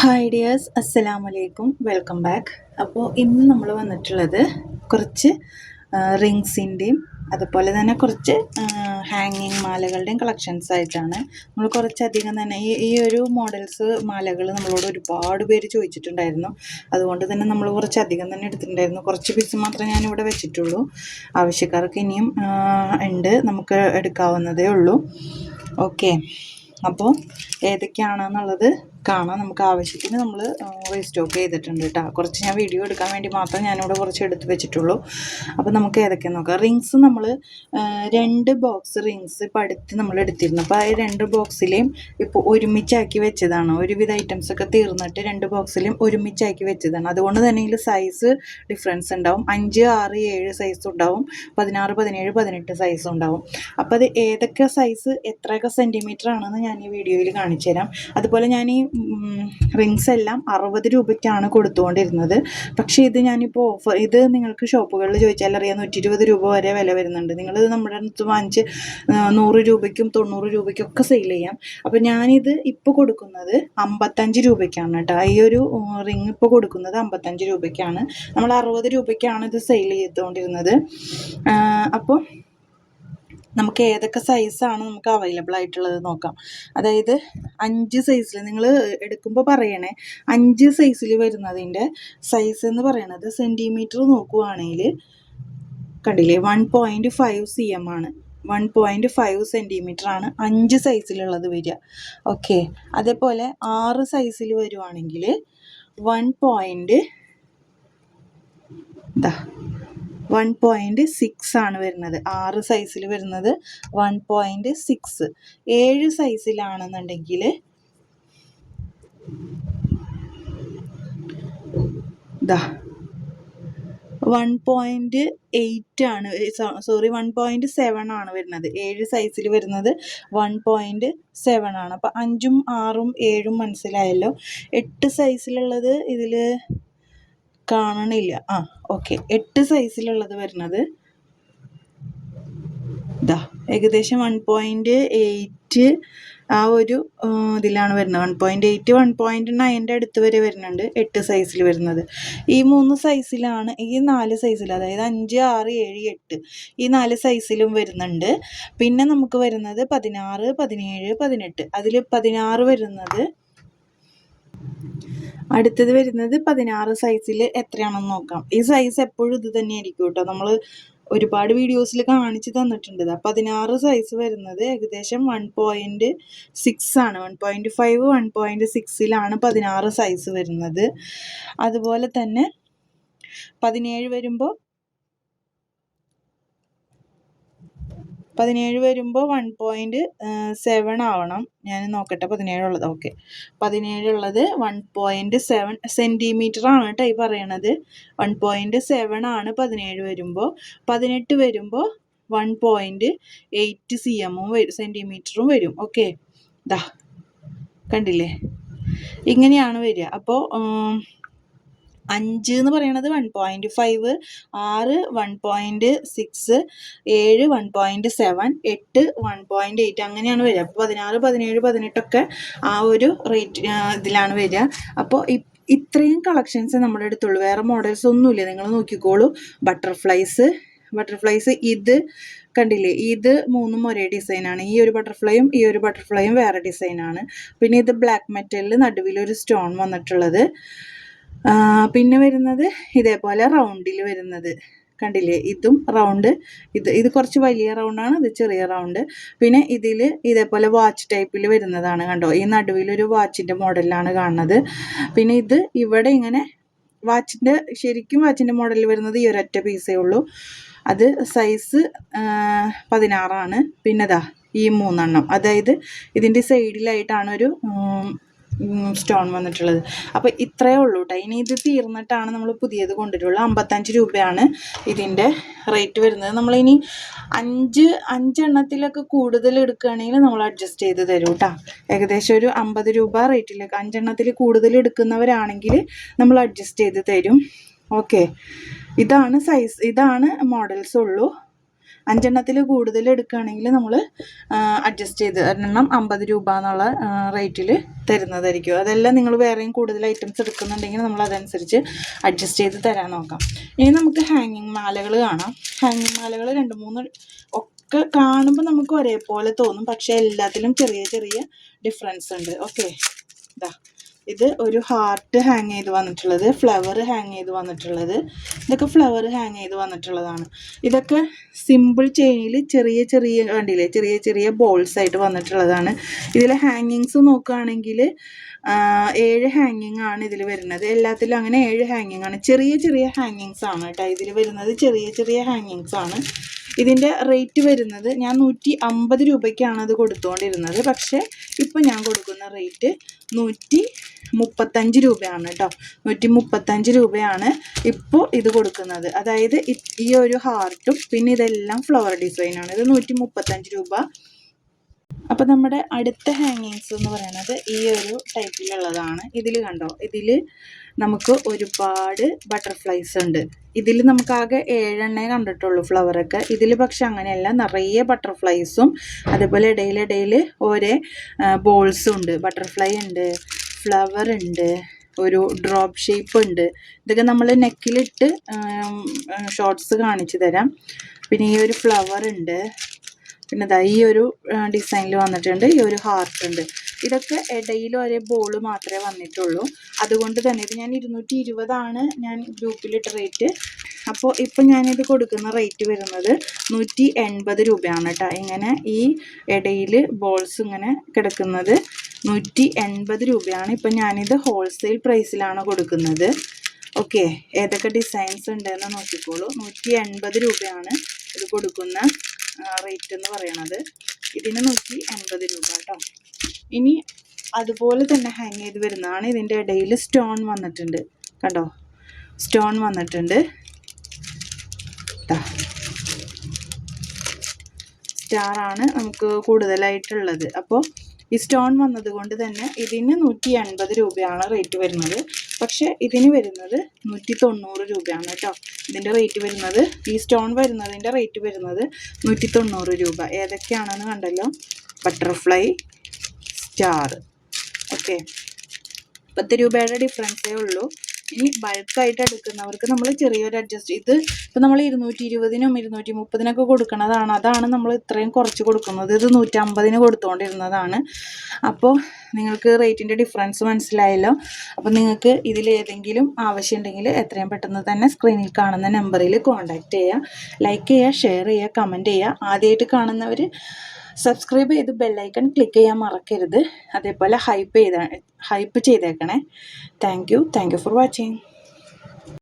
Hi dears അസ്സലാം വലൈക്കും welcome back അപ്പോൾ ഇന്ന് നമ്മൾ വന്നിട്ടുള്ളത് കുറച്ച് റിങ്സിന്റെയും അതുപോലെ തന്നെ കുറച്ച് ഹാങ്ങിങ് മാലകളുടെയും കളക്ഷൻസ് ആയിട്ടാണ് നമ്മൾ കുറച്ചധികം തന്നെ ഈ ഈ ഒരു മോഡൽസ് മാലകൾ നമ്മളോട് ഒരുപാട് പേര് ചോദിച്ചിട്ടുണ്ടായിരുന്നു. അതുകൊണ്ട് തന്നെ നമ്മൾ കുറച്ചധികം തന്നെ എടുത്തിട്ടുണ്ടായിരുന്നു. കുറച്ച് പീസ് മാത്രമേ ഞാനിവിടെ വെച്ചിട്ടുള്ളൂ. ആവശ്യക്കാർക്ക് ഇനിയും ഉണ്ട്. നമുക്ക് എടുക്കാവുന്നതേ ഉള്ളൂ. ഓക്കെ അപ്പോൾ ഏതൊക്കെയാണെന്നുള്ളത് കാണാം നമുക്ക് ആവശ്യത്തിന് നമ്മൾ റീസ്റ്റോക്ക് ചെയ്തിട്ടുണ്ട് കേട്ടോ കുറച്ച് ഞാൻ വീഡിയോ എടുക്കാൻ വേണ്ടി മാത്രം ഞാനിവിടെ കുറച്ച് എടുത്ത് വെച്ചിട്ടുള്ളൂ. അപ്പോൾ നമുക്ക് ഏതൊക്കെ നോക്കാം. റിങ്സ് നമ്മൾ രണ്ട് ബോക്സ് റിങ്സ് ഇപ്പോൾ അടുത്ത് നമ്മൾ എടുത്തിരുന്നു. അപ്പോൾ ആ രണ്ട് ബോക്സിലെയും ഇപ്പോൾ ഒരുമിച്ചാക്കി വെച്ചതാണ്. ഒരുവിധ ഐറ്റംസ് ഒക്കെ തീർന്നിട്ട് രണ്ട് ബോക്സിലെയും ഒരുമിച്ചാക്കി വെച്ചതാണ്. അതുകൊണ്ട് തന്നെ ഇതിൽ സൈസ് ഡിഫറൻസ് ഉണ്ടാവും. അഞ്ച് ആറ് ഏഴ് സൈസ് ഉണ്ടാവും. പതിനാറ് പതിനേഴ് പതിനെട്ട് സൈസ് ഉണ്ടാവും. അപ്പോൾ അത് ഏതൊക്കെ സൈസ് എത്രയൊക്കെ സെന്റിമീറ്റർ ആണെന്ന് ഞാൻ ഈ വീഡിയോയിൽ കാണിച്ചു തരാം അതുപോലെ ഞാൻ ഈ റിങ്സ് എല്ലാം അറുപത് രൂപയ്ക്കാണ് കൊടുത്തുകൊണ്ടിരുന്നത്. പക്ഷേ ഇത് ഞാനിപ്പോൾ ഓഫർ ഇത് നിങ്ങൾക്ക് ഷോപ്പുകളിൽ ചോദിച്ചാൽ അറിയാം നൂറ്റി ഇരുപത് രൂപ വരെ വില വരുന്നുണ്ട്. നിങ്ങളിത് നമ്മുടെ അടുത്ത് വാങ്ങിച്ച് നൂറ് രൂപയ്ക്കും തൊണ്ണൂറ് രൂപയ്ക്കും ഒക്കെ സെയിൽ ചെയ്യാം. അപ്പോൾ ഞാനിത് ഇപ്പോൾ കൊടുക്കുന്നത് അമ്പത്തഞ്ച് രൂപയ്ക്കാണ് കേട്ടോ. ഈ ഒരു റിങ് ഇപ്പോൾ കൊടുക്കുന്നത് അമ്പത്തഞ്ച് രൂപയ്ക്കാണ്. നമ്മൾ അറുപത് രൂപയ്ക്കാണ് ഇത് സെയിൽ ചെയ്തുകൊണ്ടിരുന്നത്. അപ്പോൾ നമുക്ക് ഏതൊക്കെ സൈസാണ് നമുക്ക് അവൈലബിൾ ആയിട്ടുള്ളത് നോക്കാം. അതായത് അഞ്ച് സൈസിൽ നിങ്ങൾ എടുക്കുമ്പോൾ പറയണേ അഞ്ച് സൈസിൽ വരുന്നതിന്റെ സൈസ് എന്ന് പറയുന്നത് സെന്റിമീറ്റർ നോക്കുവാണെങ്കിൽ കണ്ടില്ലേ one point five C M ആണ്. വൺ പോയിന്റ് ഫൈവ് സെന്റിമീറ്റർ ആണ് അഞ്ച് സൈസിലുള്ളത് വരിക. ഓക്കെ അതേപോലെ ആറ് സൈസിൽ വരുവാണെങ്കിൽ one point one point six ആണ് വരുന്നത്. ആറ് സൈസിൽ വരുന്നത് വൺ പോയിന്റ് സിക്സ് ഏഴ് സൈസിലാണെന്നുണ്ടെങ്കിൽ ഇതാ വൺ പോയിന്റ് എയ്റ്റ് ആണ് സോറി വൺ പോയിന്റ് സെവൻ ആണ് വരുന്നത്. ഏഴ് സൈസിൽ വരുന്നത് വൺ പോയിന്റ് സെവൻ ആണ്. അപ്പോൾ അഞ്ചും ആറും ഏഴും മനസ്സിലായല്ലോ. എട്ട് സൈസിലുള്ളത് ഇതിൽ കാണണില്ല. ആ ഓക്കെ. എട്ട് സൈസിലുള്ളത് വരുന്നത്. ഇതാ ഏകദേശം വൺ പോയിന്റ് എയ്റ്റ് ആ ഒരു ഇതിലാണ് വരുന്നത്. One point eight one point നയന്റെ അടുത്ത് വരെ വരുന്നുണ്ട് എട്ട് സൈസിൽ വരുന്നത്. ഈ മൂന്ന് സൈസിലാണ് ഈ നാല് സൈസിൽ അതായത് അഞ്ച് ആറ് ഏഴ് എട്ട് ഈ നാല് സൈസിലും വരുന്നുണ്ട്. പിന്നെ നമുക്ക് വരുന്നത് പതിനാറ് പതിനേഴ് പതിനെട്ട്. അതിൽ പതിനാറ് വരുന്നത് അടുത്തത് വരുന്നത് പതിനാറ് സൈസിൽ എത്രയാണെന്ന് നോക്കാം. ഈ സൈസ് എപ്പോഴും ഇത് തന്നെ ആയിരിക്കും കേട്ടോ നമ്മൾ ഒരുപാട് വീഡിയോസിൽ കാണിച്ച് തന്നിട്ടുണ്ട്. ഇത് പതിനാറ് സൈസ് വരുന്നത് ഏകദേശം വൺ പോയിന്റ് സിക്സ് ആണ്. One point five one point സിക്സിലാണ് പതിനാറ് സൈസ് വരുന്നത്. അതുപോലെ തന്നെ പതിനേഴ് വരുമ്പോൾ പതിനേഴ് വരുമ്പോൾ വൺ പോയിന്റ് സെവൻ ആവണം. ഞാൻ നോക്കട്ടെ പതിനേഴുള്ളത്. ഓക്കെ പതിനേഴുള്ളത് വൺ പോയിന്റ് സെവൻ സെന്റിമീറ്റർ ആണ് കേട്ടോ ഈ പറയണത്. വൺ പോയിന്റ് സെവൻ ആണ് പതിനേഴ് വരുമ്പോൾ പതിനെട്ട് വരുമ്പോൾ വൺ പോയിന്റ് എയ്റ്റ് സി എമ്മും വരും സെന്റിമീറ്ററും വരും. ഓക്കെ ദാ. കണ്ടില്ലേ? ഇങ്ങനെയാണ് വരിക. അപ്പോൾ അഞ്ച് എന്ന് പറയുന്നത് വൺ പോയിന്റ് ഫൈവ് ആറ് വൺ പോയിന്റ് സിക്സ് ഏഴ് വൺ പോയിന്റ് സെവൻ എട്ട് വൺ പോയിന്റ് എയ്റ്റ് അങ്ങനെയാണ് വരിക. അപ്പോൾ പതിനാറ് പതിനേഴ് പതിനെട്ടൊക്കെ ആ ഒരു റേറ്റ് ഇതിലാണ് വരിക. അപ്പോൾ ഇത്രയും കളക്ഷൻസ് നമ്മുടെ അടുത്തുള്ളൂ. വേറെ മോഡൽസ് ഒന്നുമില്ല. നിങ്ങൾ നോക്കിക്കോളൂ. ബട്ടർഫ്ലൈസ് ബട്ടർഫ്ലൈസ് ഇത് കണ്ടില്ലേ? ഇത് മൂന്നും ഒരേ ഡിസൈനാണ് ഈ ഒരു ബട്ടർഫ്ലൈയും ഈ ഒരു ബട്ടർഫ്ലൈയും വേറെ ഡിസൈനാണ് പിന്നെ ഇത് ബ്ലാക്ക് മെറ്റലിൽ നടുവിലൊരു സ്റ്റോൺ വന്നിട്ടുള്ളത്. പിന്നെ വരുന്നത് ഇതേപോലെ റൗണ്ടിൽ വരുന്നത്. കണ്ടില്ലേ? ഇതും റൗണ്ട്. ഇത് ഇത് കുറച്ച് വലിയ റൗണ്ടാണ് ഇത് ചെറിയ റൗണ്ട്. പിന്നെ ഇതിൽ ഇതേപോലെ വാച്ച് ടൈപ്പിൽ വരുന്നതാണ് കണ്ടോ? ഈ നടുവിലൊരു വാച്ചിന്റെ മോഡലിലാണ് കാണുന്നത്. പിന്നെ ഇത് ഇവിടെ ഇങ്ങനെ വാച്ചിന്റെ ശരിക്കും വാച്ചിന്റെ മോഡലിൽ വരുന്നത് ഈ ഒരൊറ്റ പീസേ ഉള്ളൂ. അത് സൈസ് പതിനാറാണ്. പിന്നെതാ ഈ മൂന്നെണ്ണം. അതായത് ഇതിന്റെ സൈഡിലായിട്ടാണ് ഒരു സ്റ്റോൺ വന്നിട്ടുള്ളത്. അപ്പോൾ ഇത്രയേ ഉള്ളൂ കേട്ടോ ഇനി ഇത് തീർന്നിട്ടാണ് നമ്മൾ പുതിയത് കൊണ്ടുവരുള്ളൂ. അമ്പത്തഞ്ച് രൂപയാണ് ഇതിന്റെ റേറ്റ് വരുന്നത്. നമ്മളിനി അഞ്ച് അഞ്ചെണ്ണത്തിലൊക്കെ കൂടുതൽ എടുക്കുകയാണെങ്കിൽ നമ്മൾ അഡ്ജസ്റ്റ് ചെയ്ത് തരും കേട്ടോ ഏകദേശം ഒരു അമ്പത് രൂപ റേറ്റിലേക്ക് അഞ്ചെണ്ണത്തിൽ കൂടുതൽ എടുക്കുന്നവരാണെങ്കിൽ നമ്മൾ അഡ്ജസ്റ്റ് ചെയ്ത് തരും. ഓക്കെ ഇതാണ് സൈസ് ഇതാണ് മോഡൽസ് ഉള്ളൂ. അഞ്ചെണ്ണത്തിൽ കൂടുതൽ എടുക്കുകയാണെങ്കിൽ നമ്മൾ അഡ്ജസ്റ്റ് ചെയ്ത് ഒരെണ്ണം അമ്പത് രൂപ എന്നുള്ള റേറ്റിൽ തരുന്നതായിരിക്കും. അതെല്ലാം നിങ്ങൾ വേറെയും കൂടുതൽ ഐറ്റംസ് എടുക്കുന്നുണ്ടെങ്കിൽ നമ്മൾ അതനുസരിച്ച് അഡ്ജസ്റ്റ് ചെയ്ത് തരാൻ നോക്കാം. ഇനി നമുക്ക് ഹാങ്ങിങ് മാലകൾ കാണാം. ഹാങ്ങിങ് മാലകൾ രണ്ട് മൂന്ന് ഒക്കെ കാണുമ്പോൾ നമുക്ക് ഒരേപോലെ തോന്നും. പക്ഷേ എല്ലാത്തിലും ചെറിയ ചെറിയ ഡിഫറൻസ് ഉണ്ട്. ഓക്കെ ഇതാ ഇത് ഒരു ഹാർട്ട് ഹാങ് ചെയ്ത് വന്നിട്ടുള്ളത് ഫ്ലവർ ഹാങ് ചെയ്ത് വന്നിട്ടുള്ളത്. ഇതൊക്കെ ഫ്ലവർ ഹാങ് ചെയ്ത് വന്നിട്ടുള്ളതാണ്. ഇതൊക്കെ സിമ്പിൾ ചെയിനിൽ ചെറിയ ചെറിയ കണ്ടില്ലേ? ചെറിയ ചെറിയ ബോൾസ് ആയിട്ട് വന്നിട്ടുള്ളതാണ്. ഇതിൽ ഹാങ്ങിങ്സ് നോക്കുകയാണെങ്കിൽ ഏഴ് ഹാങ്ങിങ് ആണ് ഇതിൽ വരുന്നത്. എല്ലാത്തിലും അങ്ങനെ ഏഴ് ഹാങ്ങിങ് ആണ്. ചെറിയ ചെറിയ ഹാങ്ങിങ്സ് ആണ് കേട്ടോ ഇതിൽ വരുന്നത്. ചെറിയ ചെറിയ ഹാങ്ങിങ്സ് ആണ്. ഇതിന്റെ റേറ്റ് വരുന്നത് ഞാൻ നൂറ്റി അമ്പത് രൂപയ്ക്കാണ് അത് കൊടുത്തുകൊണ്ടിരുന്നത് പക്ഷേ ഇപ്പം ഞാൻ കൊടുക്കുന്ന റേറ്റ് നൂറ്റി മുപ്പത്തഞ്ച് രൂപയാണ് കേട്ടോ നൂറ്റി മുപ്പത്തഞ്ച് രൂപയാണ് ഇപ്പോൾ ഇത് കൊടുക്കുന്നത്. അതായത് ഈ ഒരു ഹാർട്ടും പിന്നെ ഇതെല്ലാം ഫ്ലവർ ഡിസൈനാണ് ഇത് നൂറ്റി മുപ്പത്തഞ്ച് രൂപ. അപ്പോൾ നമ്മുടെ അടുത്ത ഹാങ്ങിങ്സ് എന്ന് പറയുന്നത് ഈ ഒരു ടൈപ്പിലുള്ളതാണ് ഇതിൽ കണ്ടോ? ഇതിൽ നമുക്ക് ഒരുപാട് ബട്ടർഫ്ലൈസ് ഉണ്ട്. ഇതിൽ നമുക്കാകെ ഏഴെണ്ണേ കണ്ടിട്ടുള്ളൂ ഫ്ലവറൊക്കെ ഇതിൽ പക്ഷെ അങ്ങനെയല്ല. നിറയെ ബട്ടർഫ്ലൈസും അതുപോലെ ഇടയിലിടയിൽ ഓരോ ബോൾസും ഉണ്ട്. ബട്ടർഫ്ലൈ ഉണ്ട്. ഫ്ലവർ ഉണ്ട് ഒരു ഡ്രോപ്പ് ഷേപ്പ് ഉണ്ട്. ഇതൊക്കെ നമ്മൾ നെക്കിലിട്ട് ഷോർട്ട്സ് കാണിച്ചു തരാം. പിന്നെ ഈ ഒരു ഫ്ലവർ ഉണ്ട്. പിന്നെ ഈ ഒരു ഡിസൈനിൽ വന്നിട്ടുണ്ട് ഈ ഒരു ഹാർട്ട് ഉണ്ട്. ഇതൊക്കെ ഇടയിൽ ഒരേ ബോൾ മാത്രമേ വന്നിട്ടുള്ളൂ. അതുകൊണ്ട് തന്നെ ഇത് ഞാൻ ഇരുന്നൂറ്റി ഇരുപതാണ് ഞാൻ ഗ്രൂപ്പിലിട്ട് റേറ്റ് അപ്പോൾ ഇപ്പം ഞാനിത് കൊടുക്കുന്ന റേറ്റ് വരുന്നത് നൂറ്റി എൺപത് രൂപയാണ് കേട്ടോ. ഇങ്ങനെ ഈ ഇടയിൽ ബോൾസ് ഇങ്ങനെ കിടക്കുന്നത്. നൂറ്റി എൺപത് രൂപയാണ്. ഇപ്പം ഞാനിത് ഹോൾസെയിൽ പ്രൈസിലാണ് കൊടുക്കുന്നത്. ഓക്കെ ഏതൊക്കെ ഡിസൈൻസ് ഉണ്ടെന്ന് നോക്കിക്കോളൂ. നൂറ്റി എൺപത് രൂപയാണ് ഇത് കൊടുക്കുന്ന റേറ്റ് എന്ന് പറയണത്. ഇതിന് നൂറ്റി എൺപത് രൂപ കേട്ടോ. ഇനി അതുപോലെ തന്നെ ഹാങ് ചെയ്ത് വരുന്നതാണ്. ഇതിന്റെ ഇടയിൽ സ്റ്റോൺ വന്നിട്ടുണ്ട്. കണ്ടോ? സ്റ്റോൺ വന്നിട്ടുണ്ട്. സ്റ്റാറാണ് നമുക്ക് കൂടുതലായിട്ടുള്ളത്. അപ്പോൾ ഈ സ്റ്റോൺ വന്നത് കൊണ്ട് തന്നെ ഇതിന് നൂറ്റി എൺപത് രൂപയാണ് റേറ്റ് വരുന്നത്. പക്ഷേ ഇതിന് വരുന്നത് നൂറ്റി തൊണ്ണൂറ് രൂപയാണ് കേട്ടോ. ഇതിന്റെ റേറ്റ് വരുന്നത് ഈ സ്റ്റോൺ വരുന്നതിന്റെ റേറ്റ് വരുന്നത് നൂറ്റി തൊണ്ണൂറ് രൂപ. ഏതൊക്കെയാണെന്ന് കണ്ടല്ലോ? Butterfly star. ഓക്കെ. പത്ത് രൂപയുടെ ഡിഫറൻസേ ഉള്ളൂ. ഇനി ബൾക്കായിട്ട് എടുക്കുന്നവർക്ക് നമ്മൾ ചെറിയൊരു അഡ്ജസ്റ്റ് ഇത് ഇപ്പം നമ്മൾ ഇരുന്നൂറ്റി ഇരുപതിനും ഇരുന്നൂറ്റി മുപ്പതിനൊക്കെ കൊടുക്കുന്നതാണ് അതാണ് നമ്മൾ ഇത്രയും കുറച്ച് കൊടുക്കുന്നത്. ഇത് നൂറ്റമ്പതിന് കൊടുത്തുകൊണ്ടിരുന്നതാണ് അപ്പോൾ നിങ്ങൾക്ക് റേറ്റിന്റെ ഡിഫറൻസ് മനസ്സിലായല്ലോ? അപ്പോൾ നിങ്ങൾക്ക് ഇതിൽ ഏതെങ്കിലും ആവശ്യമുണ്ടെങ്കിൽ എത്രയും പെട്ടെന്ന് തന്നെ സ്ക്രീനിൽ കാണുന്ന നമ്പറിൽ കോൺടാക്റ്റ് ചെയ്യുക ലൈക്ക് ചെയ്യുക ഷെയർ ചെയ്യുക കമന്റ് ചെയ്യുക ആദ്യമായിട്ട് കാണുന്നവർ സബ്സ്ക്രൈബ് ചെയ്ത് ബെല്ലൈക്കൺ ക്ലിക്ക് ചെയ്യാൻ മറക്കരുത്. അതേപോലെ ഹൈപ്പ് ചെയ്ത ഹൈപ്പ് ചെയ്തേക്കണേ. Thank you thank you for watching